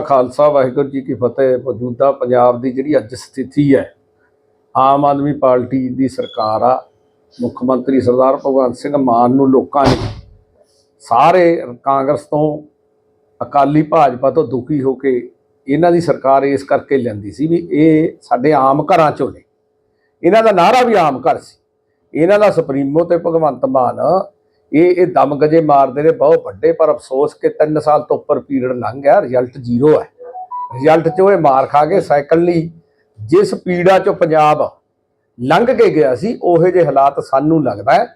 ਖਾਲਸਾ ਵਾਹਿਗੁਰੂ ਜੀ ਕੀ ਫਤਿਹ, ਮੌਜੂਦਾ ਪੰਜਾਬ ਦੀ ਜਿਹੜੀ ਅੱਜ ਸਥਿਤੀ ਹੈ, ਆਮ ਆਦਮੀ ਪਾਰਟੀ ਦੀ ਸਰਕਾਰ ਆ, ਮੁੱਖ ਮੰਤਰੀ ਸਰਦਾਰ ਭਗਵੰਤ ਸਿੰਘ ਮਾਨ ਨੂੰ ਲੋਕਾਂ ਨੇ ਸਾਰੇ ਕਾਂਗਰਸ ਤੋਂ ਅਕਾਲੀ ਭਾਜਪਾ ਤੋਂ ਦੁਖੀ ਹੋ ਕੇ ਇਹਨਾਂ ਦੀ ਸਰਕਾਰ ਇਸ ਕਰਕੇ ਲੈਂਦੀ ਸੀ ਵੀ ਇਹ ਸਾਡੇ ਆਮ ਘਰਾਂ ਚੋਂ ਨੇ। ਇਹਨਾਂ ਦਾ ਨਾਰਾ ਵੀ ਆਮ ਘਰ ਸੀ। ਇਹਨਾਂ ਦਾ ਸੁਪਰੀਮੋ ਤੇ ਭਗਵੰਤ ਮਾਨ ਇਹ ਇਹ ਦਮ ਗਜੇ ਮਾਰਦੇ ਨੇ, ਬਹੁਤ ਵੱਡੇ, ਪਰ ਅਫਸੋਸ ਕਿ 3 ਸਾਲ ਤੋਂ ਉੱਪਰ ਪੀਰੀਅਡ ਲੰਘ ਗਿਆ ਰਿਜ਼ਲਟ ਜ਼ੀਰੋ ਹੈ। ਰਿਜ਼ਲਟ 'ਚ ਉਹ ਇਹ ਮਾਰ ਖਾ ਕੇ ਸਾਈਕਲ ਲਈ ਜਿਸ ਪੀੜਾ 'ਚੋਂ ਪੰਜਾਬ ਲੰਘ ਕੇ ਗਿਆ ਸੀ, ਉਹੇ ਜਿਹੇ ਹਾਲਾਤ ਸਾਨੂੰ ਲੱਗਦਾ ਹੈ।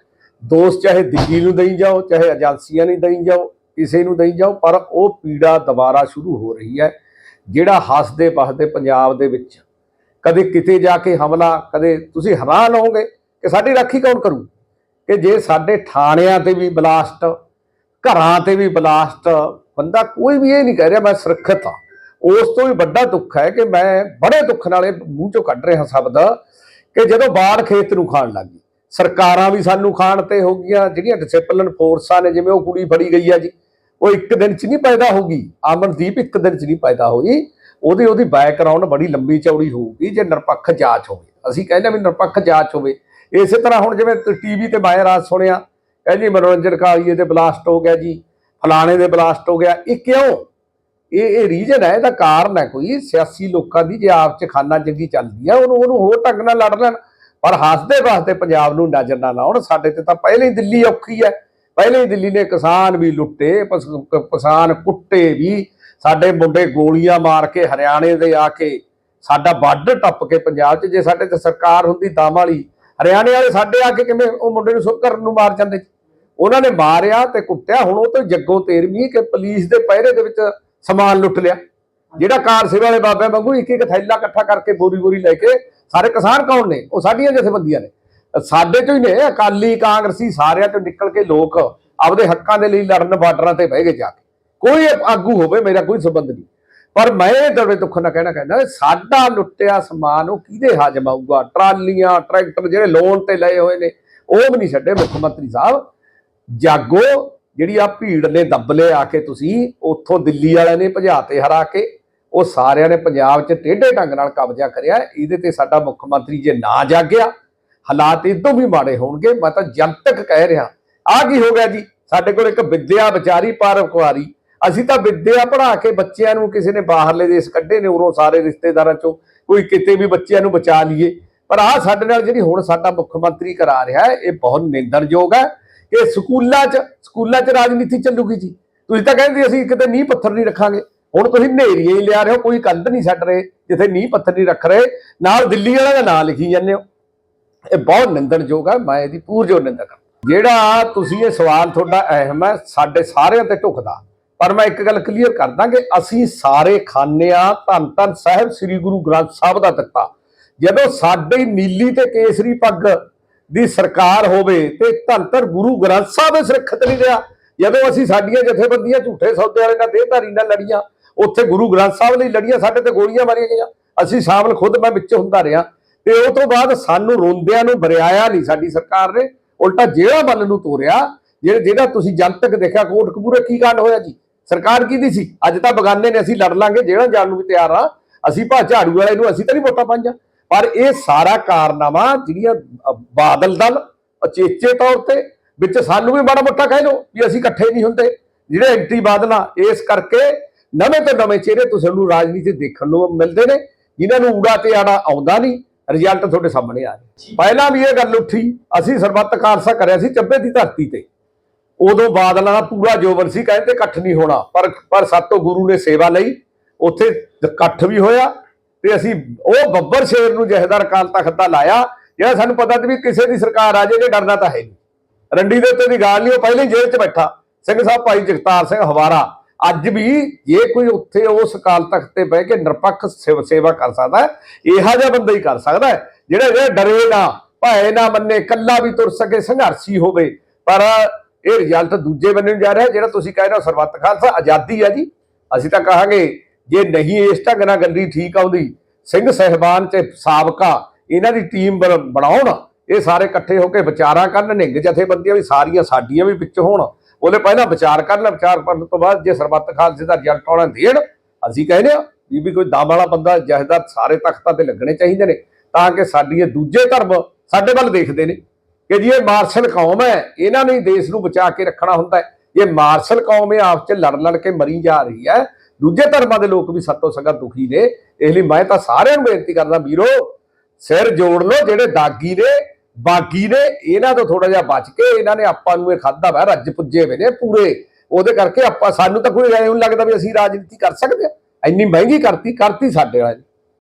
ਦੋਸਤ ਚਾਹੇ ਦਿੱਲੀ ਨੂੰ ਦਈ ਜਾਓ, ਚਾਹੇ ਏਜੰਸੀਆਂ ਨੂੰ ਦਈ ਜਾਓ, ਕਿਸੇ ਨੂੰ ਦਈ ਜਾਓ, ਪਰ ਉਹ ਪੀੜਾ ਦੁਬਾਰਾ ਸ਼ੁਰੂ ਹੋ ਰਹੀ ਹੈ, ਜਿਹੜਾ ਹੱਸਦੇ ਵਸਦੇ ਪੰਜਾਬ ਦੇ ਵਿੱਚ। ਕਦੇ ਕਿਤੇ ਜਾ ਕੇ ਹਮਲਾ, ਕਦੇ ਤੁਸੀਂ ਹੈਰਾਨ ਹੋਵੋਗੇ ਕਿ ਸਾਡੀ ਰਾਖੀ ਕੌਣ ਕਰੂ ਕਿ ਜੇ ਸਾਡੇ ਥਾਣਿਆਂ ਤੇ ਵੀ ਬਲਾਸਟ, ਘਰਾਂ ਤੇ ਵੀ ਬਲਾਸਟ, ਬੰਦਾ ਕੋਈ ਵੀ ਇਹ ਨਹੀਂ ਕਹਿ ਰਿਹਾ ਮੈਂ ਸੁਰੱਖਿਅਤ ਹਾਂ। ਉਸ ਤੋਂ ਵੀ ਵੱਡਾ ਦੁੱਖ ਹੈ ਕਿ ਮੈਂ ਬੜੇ ਦੁੱਖ ਨਾਲ ਇਹ ਮੂੰਹ ਚੋਂ ਕੱਢ ਰਿਹਾ ਸ਼ਬਦ ਕਿ ਜਦੋਂ ਬਾੜ ਖੇਤ ਨੂੰ ਖਾਣ ਲੱਗੀ ਸਰਕਾਰਾਂ ਵੀ ਸਾਨੂੰ ਖਾਣ ਤੇ ਹੋ ਗਈਆਂ, ਜਿਹੜੀਆਂ ਡਿਸਪਲਿਨ ਫੋਰਸਾਂ ਨੇ, ਜਿਵੇਂ ਉਹ ਕੁੜੀ ਫੜੀ ਗਈ ਆ ਜੀ, ਉਹ ਇੱਕ ਦਿਨ ਚ ਨਹੀਂ ਪੈਦਾ ਹੋਗੀ ਅਮਨਦੀਪ ਇੱਕ ਦਿਨ ਚ ਨਹੀਂ ਪੈਦਾ ਹੋਈ ਉਹਦੀ ਉਹਦੀ ਬੈਕਗ੍ਰਾਉਂਡ ਬੜੀ ਲੰਬੀ ਚੌੜੀ ਹੋਊਗੀ, ਜੇ ਨਿਰਪੱਖ ਜਾਂਚ ਹੋਵੇ। ਅਸੀਂ ਕਹਿੰਦੇ ਵੀ ਨਿਰਪੱਖ ਜਾਂਚ ਹੋਵੇ ਇਸੇ ਤਰ੍ਹਾਂ ਹੁਣ ਜਿਵੇਂ ਟੀਵੀ ਤੇ ਮੈਂ ਰਾਤ ਸੁਣਿਆ ਇਹ ਜੀ ਮਨੋਰੰਜਨ ਕਾਲੀਏ ਦੇ ਬਲਾਸਟ ਹੋ ਗਿਆ ਜੀ, ਫਲਾਣੇ ਦੇ ਬਲਾਸਟ ਹੋ ਗਿਆ, ਇਹ ਕਿਉਂ? ਇਹ ਇਹ ਰੀਜਨ ਹੈ, ਇਹਦਾ ਕਾਰਨ ਹੈ ਕੋਈ ਸਿਆਸੀ ਲੋਕਾਂ ਦੀ ਜੇ ਆਪ ਚ ਖਾਨਾ ਜੰਗੀ ਚੱਲਦੀ ਆ, ਉਹਨੂੰ ਉਹਨੂੰ ਹੋਰ ਢੰਗ ਨਾਲ ਲੜ ਲੈਣ, ਪਰ ਹੱਸਦੇ ਵਾਸਤੇ ਪੰਜਾਬ ਨੂੰ ਨਜ਼ਰ ਨਾ ਲਾਉਣ, ਸਾਡੇ ਤੇ ਤਾਂ ਪਹਿਲੇ ਹੀ ਦਿੱਲੀ ਔਖੀ ਹੈ, ਪਹਿਲੇ ਹੀ ਦਿੱਲੀ ਨੇ ਕਿਸਾਨ ਵੀ ਲੁੱਟੇ ਕਿਸਾਨ ਕੁੱਟੇ ਵੀ, ਸਾਡੇ ਮੁੰਡੇ ਗੋਲੀਆਂ ਮਾਰ ਕੇ ਹਰਿਆਣੇ ਦੇ ਆ ਕੇ ਸਾਡਾ ਬਾਰਡਰ ਟੱਪ ਕੇ ਪੰਜਾਬ 'ਚ, ਜੇ ਸਾਡੇ ਤੇ ਸਰਕਾਰ ਹੁੰਦੀ ਦਮ ਵਾਲੀ ਹਰਿਆਣੇ ਵਾਲੇ ਸਾਡੇ ਆ ਕੇ ਕਿਵੇਂ ਉਹ ਮੁੰਡੇ ਨੂੰ ਸੁੱਕ ਕਰਨ ਨੂੰ ਮਾਰ ਜਾਂਦੇ ਉਹਨਾਂ ਨੇ ਮਾਰਿਆ ਤੇ ਕੁੱਟਿਆ, ਹੁਣ ਉਹ ਤੋਂ ਜੱਗੋ ਤੇਰਵੀਂ ਕਿ ਪੁਲਿਸ ਦੇ ਪਹਿਰੇ ਦੇ ਵਿੱਚ ਸਮਾਨ ਲੁੱਟ ਲਿਆ। ਜਿਹੜਾ ਕਾਰ ਸੇਵਾ ਵਾਲੇ ਬਾਬੇ ਵਾਂਗੂ ਇੱਕ ਇੱਕ ਥੈਲਾ ਇਕੱਠਾ ਕਰਕੇ ਬੋਰੀ ਬੋਰੀ ਲੈ ਕੇ ਸਾਰੇ ਕਿਸਾਨ ਕੌਣ ਨੇ? ਉਹ ਸਾਡੀਆਂ ਜਥੇਬੰਦੀਆਂ ਨੇ। ਸਾਡੇ ਚੋਂ ਹੀ ਨੇ, ਅਕਾਲੀ ਕਾਂਗਰਸੀ ਸਾਰਿਆਂ ਤੋਂ ਨਿਕਲ ਕੇ ਲੋਕ ਆਪਦੇ ਹੱਕਾਂ ਦੇ ਲਈ ਲੜਨ ਬਾਰਡਰਾਂ ਤੇ ਬਹਿ ਗਏ ਜਾ ਕੇ। ਕੋਈ ਆਗੂ ਹੋਵੇ, ਮੇਰਾ ਕੋਈ ਸੰਬੰਧ ਨਹੀਂ। ਪਰ ਮੈਂ ਇਹ ਦਵੇ ਦੁੱਖ ਨਾਲ ਕਹਿਣਾ ਕਹਿੰਦਾ ਸਾਡਾ ਲੁੱਟਿਆ ਸਮਾਨ ਉਹ ਕਿਹਦੇ ਹਜਮ ਆਊਗਾ ਟਰਾਲੀਆਂ, ਟਰੈਕਟਰ ਜਿਹੜੇ ਲੋਨ ਤੇ ਲਏ ਹੋਏ ਨੇ, ਉਹ ਵੀ ਨਹੀਂ ਛੱਡੇ ਮੁੱਖ ਮੰਤਰੀ ਸਾਹਿਬ। ਜਾਗੋ, ਜਿਹੜੀ ਆ ਭੀੜ ਨੇ ਦੱਬਲੇ ਆ ਕੇ ਤੁਸੀਂ, ਉੱਥੋਂ ਦਿੱਲੀ ਵਾਲਿਆਂ ਨੇ ਭਜਾਤੇ ਹਰਾ ਕੇ, ਉਹ ਸਾਰਿਆਂ ਨੇ ਪੰਜਾਬ 'ਚ ਟੇਢੇ ਢੰਗ ਨਾਲ ਕਬਜ਼ਾ ਕਰਿਆ। ਇਹਦੇ ਤੇ ਸਾਡਾ ਮੁੱਖ ਮੰਤਰੀ ਜੇ ਨਾ ਜਾਗਿਆ, ਹਾਲਾਤ ਇਦੋਂ ਵੀ ਮਾੜੇ ਹੋਣਗੇ, ਮੈਂ ਤਾਂ ਜਨਤਕ ਕਹਿ ਰਿਹਾ। ਆ ਕੀ ਹੋ ਗਿਆ ਜੀ? ਸਾਡੇ ਕੋਲ ਇੱਕ ਵਿਦਿਆ ਵਿਚਾਰੀ ਪਰਵਕਵਾਰੀ ਅਸੀਂ ਤਾਂ ਵਿੱਦਿਆ ਪੜ੍ਹਾ ਕੇ ਬੱਚਿਆਂ ਨੂੰ ਕਿਸੇ ਨੇ ਬਾਹਰਲੇ ਦੇਸ਼ ਕੱਢੇ ਨੇ ਉਰੋਂ ਸਾਰੇ ਰਿਸ਼ਤੇਦਾਰਾਂ ਚੋਂ, ਕੋਈ ਕਿਤੇ ਵੀ ਬੱਚਿਆਂ ਨੂੰ ਬਚਾ ਲਈਏ। ਪਰ ਆਹ ਸਾਡੇ ਨਾਲ ਜਿਹੜੀ ਹੁਣ ਸਾਡਾ ਮੁੱਖ ਮੰਤਰੀ ਕਰਾ ਰਿਹਾ ਹੈ, ਇਹ ਬਹੁਤ ਨਿੰਦਣਯੋਗ ਹੈ ਕਿ ਸਕੂਲਾਂ 'ਚ ਸਕੂਲਾਂ 'ਚ ਰਾਜਨੀਤੀ ਚੱਲੂਗੀ ਜੀ। ਤੁਸੀਂ ਤਾਂ ਕਹਿੰਦੇ ਅਸੀਂ ਕਿਤੇ ਨੀਂਹ ਪੱਥਰ ਨਹੀਂ ਰੱਖਾਂਗੇ। ਹੁਣ ਤੁਸੀਂ ਨੇਰੀਆਂ ਹੀ ਲਿਆ ਰਹੇ ਹੋ, ਕੋਈ ਕੰਧ ਨਹੀਂ ਛੱਡ ਰਹੇ ਜਿੱਥੇ ਨੀਂਹ ਪੱਥਰ ਨਹੀਂ ਰੱਖ ਰਹੇ। ਨਾਲ ਦਿੱਲੀ ਵਾਲਿਆਂ ਦਾ ਨਾਂ ਲਿਖੀ ਜਾਂਦੇ ਹੋ। ਇਹ ਬਹੁਤ ਨਿੰਦਣਯੋਗ ਹੈ, ਮੈਂ ਇਹਦੀ ਪੂਰਜੋ ਨਿੰਦਾ ਕਰਦਾ। ਜਿਹੜਾ ਤੁਸੀਂ ਇਹ ਸਵਾਲ ਤੁਹਾਡਾ ਅਹਿਮ ਹੈ, ਸਾਡੇ ਸਾਰਿਆਂ ਤੇ ਢੁਕਦਾ। ਪਰ ਮੈਂ ਇੱਕ ਗੱਲ ਕਲੀਅਰ ਕਰ ਦਾਂ ਕਿ ਅਸੀਂ ਸਾਰੇ ਖਾਂਦੇ ਹਾਂ, ਧੰਨ ਧੰਨ ਸਾਹਿਬ ਸ੍ਰੀ ਗੁਰੂ ਗ੍ਰੰਥ ਸਾਹਿਬ ਦਾ ਦਿੱਤਾ। ਜਦੋਂ ਸਾਡੇ ਨੀਲੀ ਤੇ ਕੇਸਰੀ ਪੱਗ ਦੀ ਸਰਕਾਰ ਹੋਵੇ ਤੇ ਧੰਨ ਧੰਨ ਗੁਰੂ ਗ੍ਰੰਥ ਸਾਹਿਬ ਇਹ ਸੁਰੱਖਿਅਤ ਨਹੀਂ ਰਿਹਾ, ਜਦੋਂ ਅਸੀਂ ਸਾਡੀਆਂ ਜਥੇਬੰਦੀਆਂ ਝੂਠੇ ਸੌਦੇ ਵਾਲੇ ਨਾਲ ਦੇਹਧਾਰੀ ਨਾਲ ਲੜੀਆਂ, ਉੱਥੇ ਗੁਰੂ ਗ੍ਰੰਥ ਸਾਹਿਬ ਲਈ ਲੜੀਆਂ, ਸਾਡੇ ਤੇ ਗੋਲੀਆਂ ਮਾਰੀਆਂ ਗਈਆਂ। ਅਸੀਂ ਸ਼ਾਮਲ ਖੁਦ ਮੈਂ ਵਿੱਚ ਹੁੰਦਾ ਰਿਹਾ ਤੇ ਉਹ ਤੋਂ ਬਾਅਦ ਸਾਨੂੰ ਰੋਂਦਿਆਂ ਨੂੰ ਬਰਿਆਇਆ ਨਹੀਂ ਸਾਡੀ ਸਰਕਾਰ ਨੇ, ਉਲਟਾ ਜਿਹੜਾ ਵੱਲ ਨੂੰ ਤੋਰਿਆ, ਜਿਹੜਾ ਜਿਹੜਾ ਤੁਸੀਂ ਜਨਤਕ ਦੇਖਿਆ ਕੋਟ ਕਪੂਰੇ ਕੀ ਕਾਂਡ ਹੋਇਆ ਜੀ? ਸਰਕਾਰ ਕਿਹਦੀ ਸੀ? ਅੱਜ ਤਾਂ ਬਗਾਨੇ ਨੇ ਅਸੀਂ ਲੜ ਲਾਂਗੇ ਜਿਹੜਾ ਜਾਣ ਨੂੰ ਵੀ ਤਿਆਰ ਆ। ਅਸੀਂ ਭਾ ਝਾੜੂ ਵਾਲੇ ਨੂੰ ਅਸੀਂ ਤਾਂ ਨਹੀਂ ਵੋਟਾਂ ਪਾਈਆਂ। ਪਰ ਇਹ ਸਾਰਾ ਕਾਰਨਾਮਾ ਜਿਹੜੀਆਂ ਬਾਦਲ ਦਲ ਅਚੇਚੇ ਤੌਰ ਤੇ ਵਿੱਚ ਸਾਨੂੰ ਵੀ ਮਾੜਾ ਮੋਟਾ ਕਹਿ ਲਓ ਵੀ ਅਸੀਂ ਇਕੱਠੇ ਨਹੀਂ ਹੁੰਦੇ। ਜਿਹੜੇ ਐਂਟੀ ਬਾਦਲਾਂ ਇਸ ਕਰਕੇ ਨਵੇਂ ਤੋਂ ਨਵੇਂ ਚਿਹਰੇ ਤੁਹਾਨੂੰ ਰਾਜਨੀਤੀ ਦੇਖਣ ਨੂੰ ਮਿਲਦੇ ਨੇ ਜਿਨ੍ਹਾਂ ਨੂੰ ਊੜਾ ਤੇ ਆੜਾ ਆਉਂਦਾ ਨਹੀਂ ਰਿਜ਼ਲਟ ਤੁਹਾਡੇ ਸਾਹਮਣੇ ਆ ਰਿਹਾ। ਪਹਿਲਾਂ ਵੀ ਇਹ ਗੱਲ ਉੱਠੀ ਅਸੀਂ ਸਰਬੱਤ ਖਾਲਸਾ ਕਰਿਆ ਸੀ ਚੱਬੇ ਦੀ ਧਰਤੀ ਤੇ। ਉਦੋਂ ਬਾਦਲਾਂ ਦਾ ਪੂਰਾ ਜੋਬਰ ਸੀ, ਕਹਿੰਦੇ ਇਕੱਠ ਨਹੀਂ ਹੋਣਾ। ਪਰ ਪਰ ਸਾਤੋਂ ਗੁਰੂ ਨੇ ਸੇਵਾ ਲਈ। ਉੱਥੇ ਇਕੱਠ ਵੀ ਹੋਇਆ ਤੇ ਅਸੀਂ ਉਹ ਬੱਬਰ ਸ਼ੇਰ ਨੂੰ ਜਹੇਦਾਰ ਕਾਲ ਤਖਤ ਦਾ ਲਾਇਆ, ਜਿਹੜਾ ਸਾਨੂੰ ਪਤਾ ਸੀ ਵੀ ਕਿਸੇ ਦੀ ਸਰਕਾਰ ਆ ਜਾਏਗੀ ਡਰਨਾ ਤਾਂ ਹੈ ਨਹੀਂ। ਰੰਡੀ ਦੇ ਉੱਤੇ ਦੀ ਗੱਲ ਨਹੀਂ, ਉਹ ਪਹਿਲੇ ਜੇਲ੍ਹ 'ਚ ਬੈਠਾ। ਸਿੰਘ ਸਾਹਿਬ ਭਾਈ ਜਗਤਾਰ ਸਿੰਘ ਹਵਾਰਾ, ਅੱਜ ਵੀ ਜੇ ਕੋਈ ਉੱਥੇ ਉਸ ਅਕਾਲ ਤਖਤ ਤੇ ਬਹਿ ਕੇ ਨਿਰਪੱਖ ਸੇਵ- ਸੇਵਾ ਕਰ ਸਕਦਾ ਇਹੋ ਜਿਹਾ ਬੰਦਾ ਹੀ ਕਰ ਸਕਦਾ ਜਿਹੜਾ ਜਿਹੜਾ ਡਰੇ ਨਾ, ਭਏ ਨਾ ਮੰਨੇ ਕੱਲਾ ਵੀ ਤੁਰ ਸਕੇ, ਸੰਘਰਸ਼ੀ ਹੋਵੇ। ਪਰ ਇਹ ਰਿਜ਼ਲਟ ਦੂਜੇ ਬੰਨੇ ਨੂੰ ਜਾ ਰਿਹਾ, ਜਿਹੜਾ ਤੁਸੀਂ ਕਹਿ ਰਹੇ ਹੋ ਸਰਬੱਤ ਖਾਲਸਾ, ਆਜ਼ਾਦੀ ਆ ਜੀ। ਅਸੀਂ ਤਾਂ ਕਹਾਂਗੇ, ਜੇ ਨਹੀਂ ਇਸ ਢੰਗ ਨਾਲ ਗੱਲੀ ਠੀਕ ਆਉਂਦੀ, ਸਿੰਘ ਸਹਿਬਾਨ ਤੇ ਸਾਬਕਾ, ਇਹਨਾਂ ਦੀ ਟੀਮ ਬਣ- ਬਣਾਉਣ, ਇਹ ਸਾਰੇ ਇਕੱਠੇ ਹੋ ਕੇ ਵਿਚਾਰਾਂ ਕਰਨ, ਨਿੰਗ ਜਥੇਬੰਦੀਆਂ ਵੀ ਸਾਰੀਆਂ ਸਾਡੀਆਂ ਵੀ ਵਿੱਚ ਹੋਣ, ਉਹਦੇ ਪਹਿਲਾਂ ਵਿਚਾਰ ਕਰਨ ਵਿਚਾਰ ਕਰਨ ਤੋਂ ਬਾਅਦ ਜੇ ਸਰਬੱਤ ਖਾਲਸੇ ਦਾ ਰਿਜ਼ਲਟ ਆਉਣਾ ਦੇਣ, ਅਸੀਂ ਕਹਿੰਦੇ ਆ ਵੀ ਵੀ ਕੋਈ ਦਮ ਵਾਲਾ ਬੰਦਾ ਜਹਦਾਰ ਸਾਰੇ ਤਖਤਾਂ ਤੇ ਲੱਗਣੇ ਚਾਹੀਦੇ ਨੇ, ਤਾਂ ਕਿ ਸਾਡੀ ਇਹ ਦੂਜੇ ਧਰਮ ਸਾਡੇ ਵੱਲ ਦੇਖਦੇ ਨੇ। ਕਿ ਜੀ ਇਹ ਮਾਰਸ਼ਲ ਕੌਮ ਹੈ, ਇਹਨਾਂ ਨੇ ਦੇਸ਼ ਨੂੰ ਬਚਾ ਕੇ ਰੱਖਣਾ ਹੁੰਦਾ ਹੈ। ਇਹ ਮਾਰਸ਼ਲ ਕੌਮ ਇਹ ਆਪਸ ਚ ਲੜ ਲੜ ਕੇ ਮਰੀ ਜਾ ਰਹੀ ਹੈ। ਦੂਜੇ ਧਰਮਾਂ ਦੇ ਲੋਕ ਵੀ ਸੱਤੋਂ ਸਗਾ ਦੁਖੀ ਨੇ। ਇਸ ਲਈ ਮੈਂ ਤਾਂ ਸਾਰਿਆਂ ਨੂੰ ਬੇਨਤੀ ਕਰਦਾ ਵੀਰੋ, ਸਿਰ ਜੋੜ ਲਓ ਜਿਹੜੇ ਦਾਗੀ ਨੇ, ਬਾਗੀ ਨੇ, ਇਹਨਾਂ ਤੋਂ ਥੋੜਾ ਜਿਹਾ ਬਚ ਕੇ ਇਹਨਾਂ ਨੇ ਆਪਾਂ ਨੂੰ ਇਹ ਖਾਦਾ ਵਾ, ਰੱਜ ਪੁੱਜੇ ਹੋਏ ਨੇ ਪੂਰੇ। ਉਹਦੇ ਕਰਕੇ ਆਪਾਂ, ਸਾਨੂੰ ਤਾਂ ਕੋਈ ਐਂ ਨਹੀਂ ਲੱਗਦਾ ਵੀ ਅਸੀਂ ਰਾਜਨੀਤੀ ਕਰ ਸਕਦੇ ਹਾਂ। ਇੰਨੀ ਮਹਿੰਗੀ ਕਰਤੀ ਕਰਤੀ ਸਾਡੇ ਵਾਲੇ